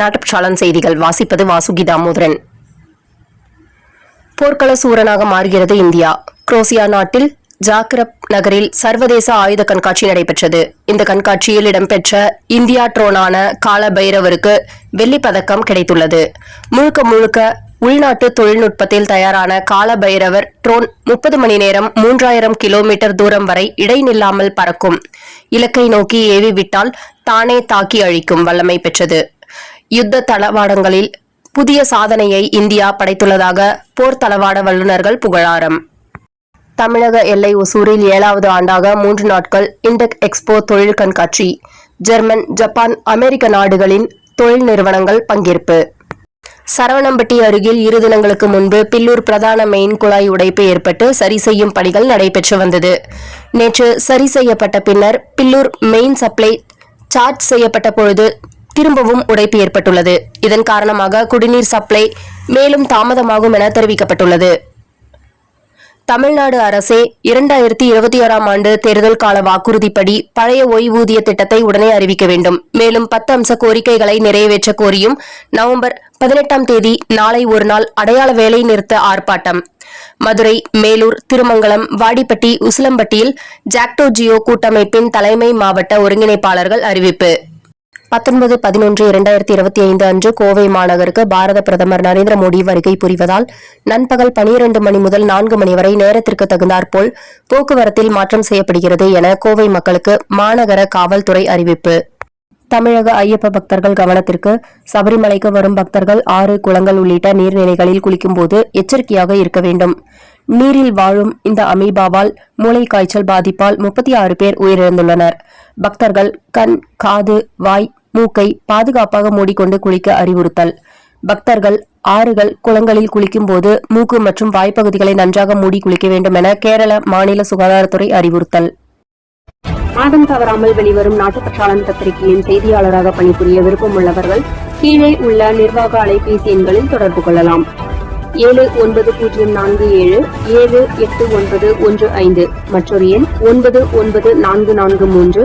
நாட்டுச்சாளன் செய்திகள். வாசிப்பது வாசுகி தாமோதரன். போர்க்கள சூரனாக மாறுகிறது இந்தியா. குரோசியா நாட்டில் ஜாக்ரப் நகரில் சர்வதேச ஆயுத கண்காட்சி நடைபெற்றது. இந்த கண்காட்சியில் இடம்பெற்ற இந்தியா ட்ரோனான கால பைரவருக்கு வெள்ளி பதக்கம் கிடைத்துள்ளது. முழுக்க முழுக்க உள்நாட்டு தொழில்நுட்பத்தில் தயாரான கால பைரவர் ட்ரோன் முப்பது மணி நேரம் மூன்றாயிரம் கிலோமீட்டர் தூரம் வரை இடைநில்லாமல் பறக்கும். இலக்கை நோக்கி ஏவி விட்டால் தானே தாக்கி அழிக்கும் வல்லமை பெற்றது. யுத்த தளவாடங்களில் புதிய சாதனையை இந்தியா படைத்துள்ளதாக போர் தளவாட வல்லுநர்கள் புகழாரம். தமிழக எல்லை ஒசூரில் ஏழாவது ஆண்டாக மூன்று நாட்கள் இண்டெக் எக்ஸ்போ தொழில் கண்காட்சி ஜெர்மன் ஜப்பான் அமெரிக்க நாடுகளின் தொழில் நிறுவனங்கள் பங்கேற்பு. சரவணம்பட்டி அருகில் இரு தினங்களுக்கு முன்பு பில்லூர் பிரதான மெயின் குழாய் உடைப்பு ஏற்பட்டு சரி செய்யும் பணிகள் நடைபெற்று வந்தது. நேற்று சரி செய்யப்பட்ட பின்னர் பில்லூர் மெயின் சப்ளை சார்ஜ் செய்யப்பட்ட பொழுது திரும்பவும் உடைப்பு ஏற்பட்டுள்ளது. இதன் காரணமாக குடிநீர் சப்ளை மேலும் தாமதமாகும் என தெரிவிக்கப்பட்டுள்ளது. தமிழ்நாடு அரசே இரண்டாயிரத்தி இருபத்தி ஆறாம் ஆண்டு தேர்தல் கால வாக்குறுதிப்படி பழைய ஓய்வூதிய திட்டத்தை உடனே அறிவிக்க வேண்டும். மேலும் பத்து அம்ச கோரிக்கைகளை நிறைவேற்ற கோரியும் நவம்பர் பதினெட்டாம் தேதி நாளை ஒருநாள் அடையாள வேலை நிறுத்த ஆர்ப்பாட்டம். மதுரை மேலூர் திருமங்கலம் வாடிப்பட்டி உசிலம்பட்டியில் ஜாக்டோ ஜியோ கூட்டமைப்பின் தலைமை மாவட்ட ஒருங்கிணைப்பாளர்கள் அறிவிப்பு. பத்தொன்பது பதினொன்று இரண்டாயிரத்தி இருபத்தி ஐந்து அன்று கோவை மாநகருக்கு பாரத பிரதமர் நரேந்திர மோடி வருகை புரிவதால் நண்பகல் பனிரெண்டு மணி முதல் நான்கு மணி வரை நேரத்திற்கு தகுந்தாற்போல் போக்குவரத்தில் மாற்றம் செய்யப்படுகிறது என கோவை மக்களுக்கு மாநகர காவல்துறை அறிவிப்பு. தமிழக ஐயப்ப பக்தர்கள் கவனத்திற்கு சபரிமலைக்கு வரும் பக்தர்கள் ஆறு குளங்கள் உள்ளிட்ட நீர்நிலைகளில் குளிக்கும்போது எச்சரிக்கையாக இருக்க வேண்டும். நீரில் வாழும் இந்த அமீபாவால் மூளை காய்ச்சல் பாதிப்பால் முப்பத்தி ஆறு பேர் உயிரிழந்துள்ளனர். பக்தர்கள் கண் காது வாய் மூக்கை பாதுகாப்பாக மூடிக்கொண்டு குளிக்க அறிவுறுத்தல். பக்தர்கள் ஆறுகள் குளங்களில் குளிக்கும்போது மூக்கு மற்றும் வாய்ப்பகுதிகளை நன்றாக மூடி குளிக்க வேண்டும் என கேரள மாநில சுகாதாரத்துறை அறிவுறுத்தல். மாதம் தவறாமல் வெளிவரும் நாட்டுப்பற்றாளன் பத்திரிகையின் செய்தியாளராக பணிபுரிய விருப்பம் உள்ளவர்கள் கீழே உள்ள நிர்வாக அலைபேசி எண்களில் தொடர்பு கொள்ளலாம். ஏழு ஒன்பது பூஜ்ஜியம் நான்கு ஏழு ஏழு எட்டு ஒன்பது ஒன்று ஐந்து மற்றொரு எண் ஒன்பது ஒன்பது நான்கு நான்கு மூன்று